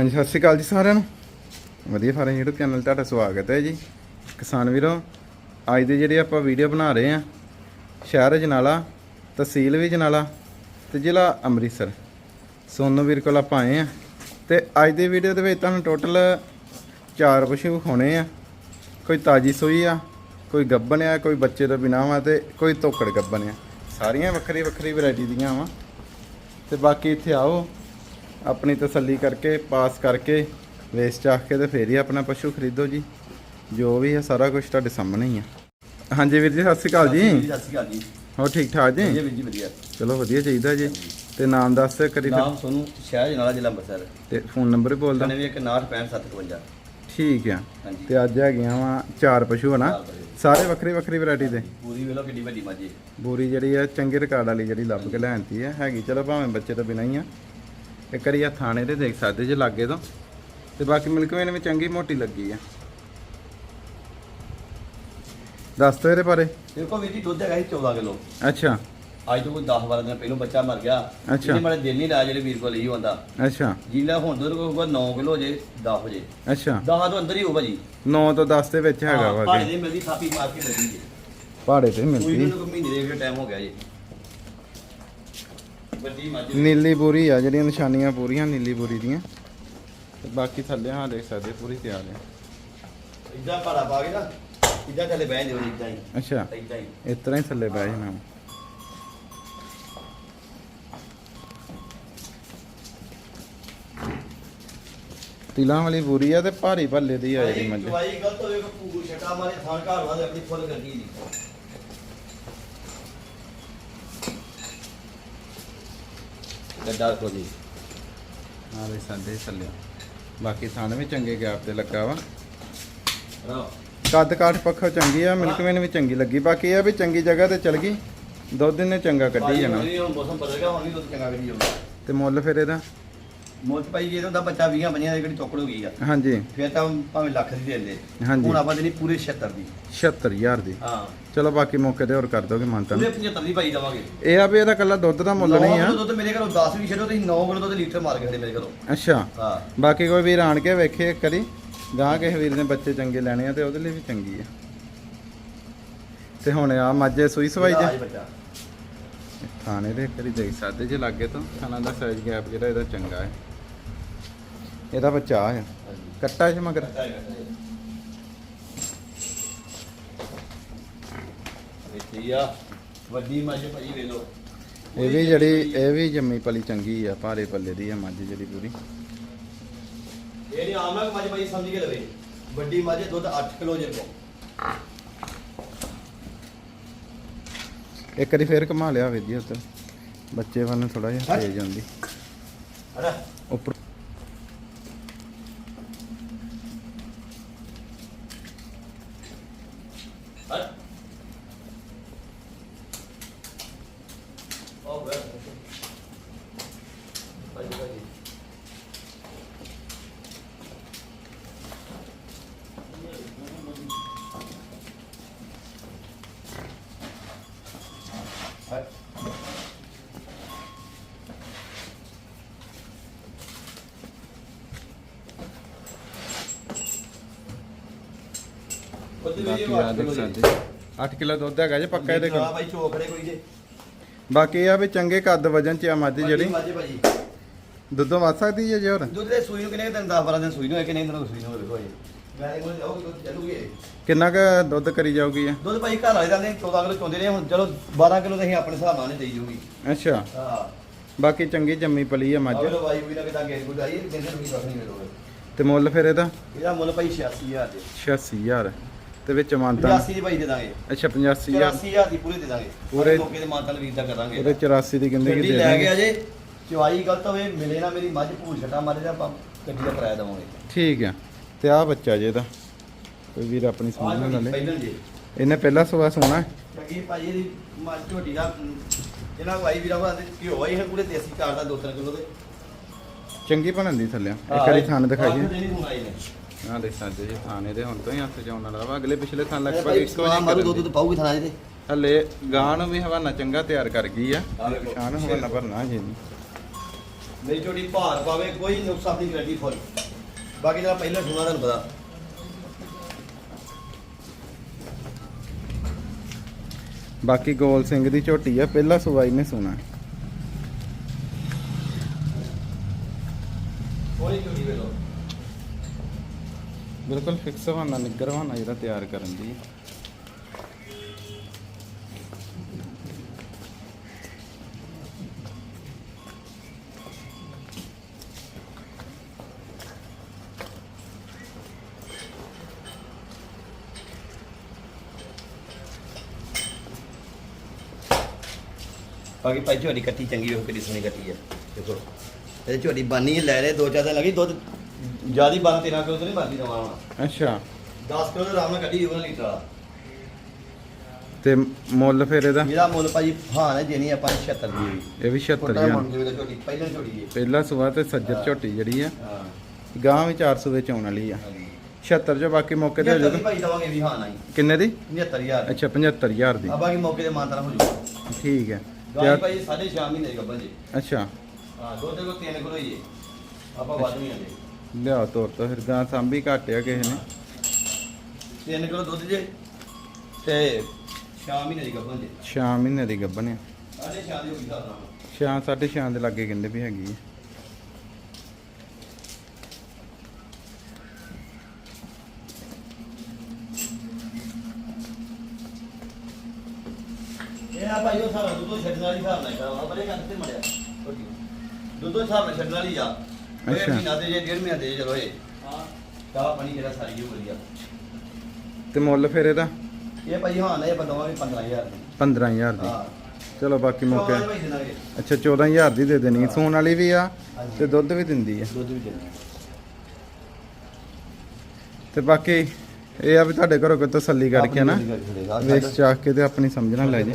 ਹਾਂਜੀ, ਸਤਿ ਸ਼੍ਰੀ ਅਕਾਲ ਜੀ ਸਾਰਿਆਂ ਨੂੰ। ਵਧੀਆ ਫਾਰਮ YouTube ਚੈਨਲ ਤੁਹਾਡਾ ਸਵਾਗਤ ਹੈ ਜੀ। ਕਿਸਾਨ ਵੀਰੋ, ਅੱਜ ਦੇ ਜਿਹੜੇ ਆਪਾਂ ਵੀਡੀਓ ਬਣਾ ਰਹੇ ਆ ਸ਼ਹਿਰ ਜਨਾਲਾ, ਤਹਿਸੀਲ ਵੀ ਜਨਾਲਾ ਤੇ ਜ਼ਿਲ੍ਹਾ ਅੰਮ੍ਰਿਤਸਰ। ਸੋਨੂ ਵੀਰ ਕੋਲ ਆਪਾਂ ਆਏ ਆ ਤੇ ਅੱਜ ਦੀ ਵੀਡੀਓ ਦੇ ਵਿੱਚ ਤੁਹਾਨੂੰ ਟੋਟਲ ਚਾਰ ਪਸ਼ੂ ਵਿਖਾਉਣੇ ਆ। ਕੋਈ ਤਾਜੀ ਸੂਈ ਆ, ਕੋਈ ਗੱਬਣ ਆ, ਕੋਈ ਬੱਚੇ ਤੋਂ ਬਿਨਾਂ ਵਾ ਤੇ ਕੋਈ ਤੋਕੜ ਗੱਬਣ ਆ। ਸਾਰੀਆਂ ਵੱਖਰੀ ਵੱਖਰੀ ਵੈਰਾਈਟੀ ਦੀਆਂ ਵਾ। ਤੇ ਬਾਕੀ ਇੱਥੇ ਆਓ। ਆਪਣੀ ਤਸੱਲੀ ਕਰਕੇ ਪਾਸ ਕਰਕੇ ਵੇਚ ਚਾਖ ਕੇ ਤੇ ਫੇਰ ਹੀ ਆਪਣਾ ਪਸ਼ੂ ਖਰੀਦੋ ਜੀ। ਜੋ ਵੀ ਹੈ ਸਾਰਾ ਕੁਝ ਤੁਹਾਡੇ ਸਾਹਮਣੇ ਹੀ ਆ। ਹਾਂਜੀ ਵੀਰ ਜੀ ਸਤਿ ਸ਼੍ਰੀ ਅਕਾਲ ਜੀ। ਸਤਿ ਸ਼੍ਰੀ ਅਕਾਲ ਜੀ। ਹੋਰ ਠੀਕ ਠਾਕ ਵਧੀਆ ਜੀ ਵੀਰ ਜੀ ਵਧੀਆ। ਚਲੋ ਵਧੀਆ ਚਾਹੀਦਾ ਜੀ। ਤੇ ਨਾਮ ਦੱਸ ਕਰੀ ਨਾਮ ਸੋਨੂੰ ਸ਼ਹਿਰ ਜਨਾਲਾ ਜ਼ਿਲ੍ਹਾ ਅੰਮ੍ਰਿਤਸਰ। ਤੇ ਫੋਨ ਨੰਬਰ ਵੀ ਬੋਲਦਾ 9165 ਠੀਕ ਆ। ਤੇ ਅੱਜ ਹੈਗੀਆਂ ਵਾ ਚਾਰ ਪਸ਼ੂ ਹਨਾ। ਸਾਰੇ ਵੱਖਰੀ ਵੱਖਰੀ ਵੈਰਾਈਟੀ ਦੇ? ਪੂਰੀ ਵੇਲੋ ਕਿੱਡੀ ਵੱਡੀ ਹੈ ਬੂਰੀ ਜਿਹੜੀ ਆ ਚੰਗੇ ਰਿਕਾਰਡ ਵਾਲੀ ਜਿਹੜੀ ਲੱਭ ਕੇ ਲੈਣਤੀ ਆ। ਹੈਗੀ ਚਲੋ ਭਾਵੇਂ ਬੱਚੇ ਤੋਂ ਬਿਨਾਂ ਹੀ ਆ। ਇੱਕ ਵਾਰੀ ਆ ਥਾਣੇ ਤੇ ਦੇਖ ਸਕਦੇ ਜੇ ਲਾਗੇ ਤੋਂ। ਤੇ ਬਾਕੀ ਮਿਲਕ ਵੇਨ ਵੀ ਚੰਗੀ ਮੋਟੀ ਲੱਗੀ ਆ? ਦੱਸ ਤੋ ਇਹਦੇ ਬਾਰੇ। ਦੇਖੋ ਵੀਰ ਜੀ ਦੁੱਧ ਹੈਗਾ ਸੀ 14 ਕਿਲੋ। ਅੱਛਾ। ਅੱਜ ਤੋਂ ਕੋਈ 10 12 ਦਿਨ ਪਹਿਲਾਂ ਬੱਚਾ ਮਰ ਗਿਆ। ਅੱਛਾ। ਇਹਨੇ ਮਾਰੇ ਦਿਨ ਨਹੀਂ ਲਾਇਆ ਜਿਹੜੇ ਵੀਰ ਕੋਲ ਲਈ ਹੁੰਦਾ। ਅੱਛਾ। ਜਿਲਾ ਹੁਣ ਦੁੱਧ ਕੋਈ 9 ਕਿਲੋ ਜੇ 10 ਵਜੇ ਅੱਛਾ। 10 ਤੋਂ ਅੰਦਰ ਹੀ ਹੋਊਗਾ ਜੀ। 9 ਤੋਂ 10 ਦੇ ਵਿੱਚ ਹੈਗਾ ਵਾ ਭਾੜੇ। ਦੇ ਮਿਲਦੀ ਥਾਪੀ ਮਾਰ ਕੇ ਮਿਲਦੀ ਜੀ। ਪਹਾੜੇ ਤੇ ਕੋਈ ਮਿਲਦੀ। ਕੋਈ ਮਹੀਨੇ ਦੇ ਟਾਈਮ ਹੋ ਗਿਆ ਜੀ। ਵੱਡੀ ਮੱਝ ਨੀਲੀ ਬੂਰੀ ਆ ਜਿਹੜੀਆਂ ਨਿਸ਼ਾਨੀਆਂ ਪੂਰੀਆਂ ਨੀਲੀ ਬੂਰੀ ਦੀਆਂ। ਤੇ ਬਾਕੀ ਥੱਲੇ ਹਾਂ ਦੇਖ ਸਕਦੇ ਪੂਰੀ ਤਿਆਰ ਆ। ਇਦਾਂ ਭਾੜਾ ਪਾ ਕੇ ਨਾ ਇਦਾਂ ਥੱਲੇ ਬਹਿ ਜਾਓ ਇਦਾਂ ਹੀ। ਅੱਛਾ। ਇਦਾਂ ਹੀ। ਇਸ ਤਰ੍ਹਾਂ ਹੀ ਥੱਲੇ ਬਹਿ ਜਾਣਾ। ਤਿਲਾਂ ਵਾਲੀ ਬੂਰੀ ਆ ਤੇ ਭਾਰੀ ਭੱਲੇ ਦੀ ਆ ਜਿਹੜੀ ਮੱਝ ਦਵਾਈ ਗਲਤ ਹੋਵੇ ਕੋ ਪੂਗੂ ਛਟਾ ਮਾਰੇ ਥਾਂ ਘਰ ਵਾਲੇ ਆਪਣੀ ਫੁੱਲ ਕਰਦੀ ਜੀ ਗੱਡਾ ਕੋ ਜੀ। ਹਾਂ ਦੇ ਸਾਡੇ ਥੱਲੇ। ਬਾਕੀ ਥਣ ਵੀ ਚੰਗੇ ਗੈਪ ਤੇ ਲੱਗਾ ਵਾ। ਰੋ। ਕੱਦ ਕਾਠ ਪੱਖੋਂ ਚੰਗੀ ਆ ਮਿਲਕ ਵੇਨ ਵੀ ਚੰਗੀ ਲੱਗੀ। ਬਾਕੀ ਇਹ ਆ ਵੀ ਚੰਗੀ ਜਗ੍ਹਾ ਤੇ ਚਲ ਗਈ। ਦੁੱਧ ਨੇ ਚੰਗਾ ਕੱਢੀ ਜਾਣਾ। ਹੁਣ ਮੌਸਮ ਬਦਲ ਗਿਆ ਹੁਣ ਵੀ ਦੁੱਧ ਚੰਗਾ ਕਰੀ ਜਾਊਗਾ। ਤੇ ਮੁੱਲ ਫਿਰ ਇਹਦਾ? ਮੁੱਲ ਭਾਈ ਜੇ ਉਹਦਾ ਬੱਚਾ 20 ਪੰਜਾਂ ਦੀ ਕਿਹੜੀ ਚੌਕੜ ਹੋ ਗਈ ਆ ਹਾਂਜੀ। ਫਿਰ ਤਾਂ ਭਾਵੇਂ ਲੱਖ ਦੀ ਦੇ ਦੇ। ਹਾਂਜੀ। ਹੁਣ ਆਪਾਂ ਦੇਣੀ ਪੂਰੇ 76 ਦੀ। 76000 ਦੀ। ਹਾਂ। ਚਲੋ ਬਾਕੀ ਮੌਕੇ ਤੇ ਹੋਰ ਕਰ ਦੋਗੇ ਮਾਨਤਾ। ਪੂਰੇ 75 ਦੀ ਭਾਈ ਦਵਾਂਗੇ। ਇਹ ਆ ਵੀ ਇਹਦਾ ਕੱਲਾ ਦੁੱਧ ਦਾ ਮੁੱਲ ਨਹੀਂ ਆ। ਦੁੱਧ ਮੇਰੇ ਘਰੋਂ 10 ਵੀ ਛੱਡੋ ਤੁਸੀਂ 9 ਕਿਲੋ ਦੁੱਧ ਲੀਟਰ ਮਾਰ ਕੇ ਖੜੇ ਮੇਰੇ ਘਰੋਂ। ਅੱਛਾ। ਹਾਂ। ਬਾਕੀ ਕੋਈ ਵੀਰ ਆਣ ਕੇ ਵੇਖੇ ਇੱਕ ਵਾਰੀ। ਗਾਂ ਕਿਸੇ ਵੀਰ ਨੇ ਬੱਚੇ ਚੰਗੇ ਲੈਣੇ ਆ ਤੇ ਉਹਦੇ ਲਈ ਵੀ ਚੰਗੀ ਆ। ਤੇ ਹੁਣ ਆ ਮਾਝੇ ਸੂਈ ਸਵਾਈ ਇਹਦਾ ਜੇ। ਆਜ ਬੱਚਾ। ਥਾਣੇ ਦੇ ਇੱਕ ਵਾਰੀ ਦੇਖ ਸਕਦੇ ਜੇ ਲੱਗੇ ਤੋਂ। ਖਾਣਾ ਦਾ ਸਾਈਜ਼ ਗੈਪ ਜਿਹੜਾ ਇਹਦਾ ਚੰਗਾ ਹੈ। ਇਹਦਾ ਬੱਚਾ ਆ। ਕੱਟਾ ਹੈ ਮਗਰ। ਵੱਡੀ ਮੱਝ ਇਹ ਵੀ ਜਿਹੜੀ ਇਹ ਵੀ ਜੰਮੀ ਪਲੀ ਚੰਗੀ ਆ ਭਾਰੇ ਪੱਲੇ ਦੀ ਆ ਮੱਝ ਜਿਹੜੀ ਪੂਰੀ। ਇਹ ਨਹੀਂ ਆਮ ਨਾਲ ਮੱਝ ਭਾਜੀ ਸਮਝ ਕੇ ਲਵੇ। ਵੱਡੀ ਮੱਝ ਦੁੱਧ 8 ਕਿਲੋ ਜੇ ਕੋ ਇੱਕ ਵਾਰੀ ਫੇਰ ਘਮਾ ਲਿਆ ਵੀਰ ਜੀ ਉੱਤੇ ਬੱਚੇ ਵੱਲ ਥੋੜਾ ਜਿਹਾ। ਤੇਜ਼ ਆਉਂਦੀ। ਹਨਾ ਉੱਪਰ ਹਟ ਉਹ ਵੇ ਭਾਜੀ ਭਾਜੀ ਹਟ ਉਹਦੇ ਵਿੱਚ ਬਾਕੀ ਆ ਦੇਖ ਸਕਦੇ 8 ਕਿਲੋ ਦੁੱਧ ਹੈਗਾ ਜੇ ਪੱਕਾ ਇਹਦੇ ਹਾਂ ਕੋਲ ਭਾਈ ਚੋਕੜੇ ਕੋਈ ਜੇ। ਬਾਕੀ ਇਹ ਆ ਵੀ ਚੰਗੇ ਕੱਦ ਵਜਨ ਚ ਆ ਮੱਝ ਜਿਹੜੀ। ਭਾਜੀ। ਦੁੱਧੋਂ ਵੱਧ ਸਕਦੀ ਜੇ ਜੇ ਹੋਰ? ਦੁੱਧ ਦੇ ਸੂਈ ਨੂੰ ਕਿੰਨੇ ਦਿਨ 10 12 ਦਿਨ ਸੂਈ ਨੂੰ ਹੈ ਕਿੰਨੇ ਦਿਨ ਸੂਈ ਨੂੰ ਵੇਖੋ ਜੀ। ਮੈਂ ਇਹ ਕੋਲ ਜਾਊਗੀ ਦੁੱਧ ਚੱਲੂਗੀ। ਇਹ। ਕਿੰਨਾ ਕੁ ਦੁੱਧ ਕਰੀ ਜਾਊਗੀ ਇਹ? ਦੁੱਧ ਭਾਈ ਘਰ ਵਾਲੇ ਦਾ ਨੇ 14 ਕਿਲੋ ਚੋਂਦੇ ਨੇ ਹੁਣ ਚਲੋ 12 ਕਿਲੋ ਤਾਂ ਅਸੀਂ ਆਪਣੇ ਹਿਸਾਬ ਨਾਲ ਨੇ ਦੇਈ ਜੂਗੀ ਅੱਛਾ। ਹਾਂ। ਬਾਕੀ ਚੰਗੀ ਜੰਮੀ ਪਲੀ ਆ ਮੱਝ। ਆਹ ਲੋ ਭਾਈ ਵੀ ਨਾ ਕਿਤਾ ਗੇਟ ਗੁੱਡ ਆਈ ਦਿਨ ਦਿਨ ਵੀ ਨਹੀਂ ਮਿਲੋਗੇ ਤੇ ਮੁੱਲ ਫਿਰ ਇਹਦਾ? ਇਹਦਾ ਮੁੱਲ ਭਾਈ 86000 ਦੇ। 86000 ਤੇ ਵਿੱਚ ਮਾਨਤਾ? 85 ਦੀ ਭਾਈ ਦੇ ਦਾਂਗੇ। ਅੱਛਾ 85000 84000 ਦੀ ਪੂਰੇ ਦੇ ਦਾਂਗੇ। ਪੂਰੇ- ਮੌਕੇ ਦੇ ਮਾਨਤਾਲ ਵੀਰ ਦਾ ਕਰਾਂਗੇ। ਉਹਦੇ 84 ਦੀ ਕਹਿੰਦੇ ਕਿ ਗੱਡੀ ਦੇ ਲੈ ਦਾਂਗੇ? ਗਿਆ ਜੇ। ਚਵਾਈ ਗਲਤ ਹੋਵੇ ਮਿਲੇ ਨਾ ਮੇਰੀ ਮੱਝ ਭੂਲ ਛੱਟਾ ਮਾਰੇ ਤਾਂ ਆਪਾਂ ਗੱਡੀ ਦਾ ਕਿਰਾਇਆ ਦੇਵਾਂਗੇ। ਠੀਕ ਆ। ਤੇ ਆ ਬੱਚਾ ਜੇ ਇਹਦਾ। ਕੋਈ ਵੀਰ ਆਪਣੀ ਸਮਝ ਨਾਲ ਲੈ। ਪਹਿਲਾਂ ਜੀ। ਇਹਨੇ ਪਹਿਲਾ ਸਵਾ ਸੋਣਾ ਕਿਉਂਕਿ ਭਾਈ ਇਹਦੀ ਮੱਝ ਝੋਟੀ ਦਾ ਇਹਨਾਂ ਨੂੰ ਆਈ ਵੀਰਾਂ ਕੋਲ ਆਂਦੇ ਘਿਓ ਆਈ ਹੈ ਪੂਰੇ ਦੇਸੀ ਕਾਰ ਦਾ 2-3 ਕਿਲੋ ਦੇ। ਚੰਗੀ ਬਣਨ ਦੀ ਥੱਲੇ। ਇੱਕ ਵਾਰੀ ਥਣ ਦਿਖਾਈਏ ਨਹੀਂ ਸੁਣਾਈ ਨੇ ਆ ਦੇਖ ਸਕਦੇ ਜੀ ਥਾਣੇ ਦੇ ਹੁਣ ਤੋਂ ਹੀ ਹੱਥ ਜਾਉਣ ਵਾਲਾ ਵਾ। ਅਗਲੇ ਪਿਛਲੇ ਥਾਂ ਲਗਭਗ ਭਾਈ ਇੱਕੋ ਸਵਾ ਮਾਰੂ ਜਿਹੀ ਦੁੱਧ ਤਾਂ ਪਾਊਗੀ ਥਾਣਾ ਇਹਦੇ। ਹਲੇ ਗਾਂ ਨੂੰ ਵੀ ਹਵਾਨਾ ਚੰਗਾ ਤਿਆਰ ਕਰ ਗਈ ਆ। ਆਹ ਵੇਖੋ। ਸ਼ਾਨ ਹਵਾਨਾ ਭਰਨਾ ਜੀ ਨਹੀਂ ਮੇਰੀ ਝੋਟੀ ਭਾਰ ਪਾਵੇ ਕੋਈ ਨੁਕਸ ਆਪਣੀ ਗਰੰਟੀ ਫੁੱਲ। ਬਾਕੀ ਜਿਹੜਾ ਪਹਿਲਾਂ ਸੁਣਾ ਤੁਹਾਨੂੰ ਪਤਾ। ਬਾਕੀ ਗੋਲ ਸਿੰਘ ਦੀ ਝੋਟੀ ਆ ਪਹਿਲਾ ਸਵਾਈ ਨੇ ਸੁਣਾ। ਕੋਈ ਝੋਟੀ ਵੇਲੋ ਬਿਲਕੁਲ ਫਿਕਸ ਹਵਾਨਾ ਨਿੱਗਰ ਹਵਾਨਾ ਜਿਹੜਾ ਤਿਆਰ ਕਰਨ ਦੀ। ਬਾਕੀ ਭਾਈ ਝੋਟੀ ਕੱਟੀ ਚੰਗੀ ਹੋ ਕਿਹੜੀ ਸੋਹਣੀ ਕੱਟੀ ਹੈ ਦੇਖੋ। ਇਹ ਝੋਟੀ ਬਾਨੀ ਲੈ ਰਹੇ ਦੋ ਚਾਰ ਦਿਨ ਲੱਗੀ ਦੁੱਧ ਜਿਆਦੀ 12 13 ਕਿਲੋ ਤੇ ਨਹੀਂ ਬਾਕੀ ਦਵਾਂ ਅੱਛਾ। 10 ਕਿਲੋ ਦਾ ਆਰਾਮ ਨਾਲ ਕੱਢੀ ਉਹਨਾਂ ਲੀਟਰ ਵਾਲਾ। ਤੇ ਮੁੱਲ ਫਿਰ ਇਹਦਾ? ਇਹਦਾ ਮੁੱਲ ਭਾਜੀ ਹਾਂ ਹੈ ਦੇਣੀ ਆਪਾਂ 76 ਦੀ। ਹੋਈ ਇਹ ਵੀ 76 ਛੋਟਾ ਹਜ਼ਾਰ ਮੁੰਡੇ ਦੀ ਝੋਟੀ ਪਹਿਲਾਂ ਝੋਟੀ ਹੈ। ਪਹਿਲਾ ਸੁਆ ਤੇ ਸੱਜਰ ਝੋਟੀ ਜਿਹੜੀ ਆ ਹਾਂ। ਗਾਂ ਵੀ 400 ਵਿੱਚ ਆਉਣ ਵਾਲੀ ਆ। 76 ਜੋ ਬਾਕੀ ਮੌਕੇ ਤੇ ਹੋ ਜਾਊਗਾ। ਭਾਈ ਦਵਾਂਗੇ ਵੀ ਹਾਂ ਨਹੀਂ ਕਿੰਨੇ ਦੀ? 79000 ਅੱਛਾ 75000 ਦੀ। ਆ ਬਾਕੀ ਮੌਕੇ ਤੇ ਮਾਨਤਾ ਹੋ ਜੂਗਾ ਠੀਕ ਹੈ। ਗਾਈ ਆ- ਭਾਈ 6.5 ਮਹੀਨੇ ਦੀ ਗੱਬਲ ਜੀ। ਅੱਛਾ। ਹਾਂ ਦੋ ਤੇ ਕੋ ਤਿੰਨ ਕਿਲੋ ਹੀ ਹੈ ਆਪਾਂ ਵੱਧ ਨਹੀਂ ਆਂਦੇ। ਲਿਆ ਤੋਰ ਤਾਂ ਫਿਰ ਗਾਂ ਸਾਂਭੀ ਘਾਟਿਆ ਕਿਸੇ ਨੇ। ਤਿੰਨ ਕਿਲੋ ਦੁੱਧ ਜੇ ਤੇ 6 ਮਹੀਨੇ ਦੀ ਗੱਬਲ ਜੀ। 6 ਮਹੀਨੇ ਦੀ ਗੱਭਣ ਆ। ਸਾਢੇ ਛੇ ਦੀ ਹੋ ਗਈ ਨਾਲ 6 6.5 ਦੇ ਲਾਗੇ ਕਹਿੰਦੇ ਵੀ ਹੈਗੀ ਆ। ਆ ਭਾਈ ਉਹ ਸਾਰਾ ਦੁੱਧੋ ਛੱਡਣ ਵਾਲੀ ਹਿਸਾਬ ਨਾਲ ਕਰਾਵਾ ਬਰੇ ਕੰਨ ਤੇ ਮੜਿਆ। ਦੁੱਧੋ ਹਿਸਾਬ ਨਾਲ ਛੱਡਣ ਵਾਲੀ ਆ। ਅੱਛਾ। ਮਹੀਨਾ ਦੇ ਜੇ ਡੇਢ ਮਹੀਨਾ ਦੇ ਜੇ ਚਲੋ ਇਹ ਹਾਂ। ਚਾਹ ਪਾਣੀ ਜਿਹੜਾ ਸਾਰੀ ਉਹ ਵਧੀਆ ਤੇ ਮੁੱਲ ਫਿਰ ਇਹਦਾ? ਇਹ ਭਾਈ ਹਾਂ ਨਾ ਇਹ ਬਦਵਾਂਗੇ 15000 ਦੀ। 15000 ਦੀ। ਹਾਂ। ਚਲੋ ਬਾਕੀ ਮੌਕੇ। ਚੌਦਾਂ ਦੀ ਭਾਈ ਅੱਛਾ 14000 ਦੀ ਦੇ ਦੇਣੀ। ਸੂਣ ਵਾਲੀ ਵੀ ਆ। ਤੇ ਦੁੱਧ ਵੀ ਦਿੰਦੀ ਆ। ਦੁੱਧ ਵੀ ਦੇਣਾ ਤੇ ਬਾਕੀ ਇਹ ਆ ਵੀ ਤੁਹਾਡੇ ਘਰੋਂ ਕੋਈ ਤਸੱਲੀ ਕਰਕੇ ਨਾ ਵੇਖ ਚਾਖ ਕੇ ਤੇ ਆਪਣੀ ਸਮਝਣਾ ਲੈ ਜੇ।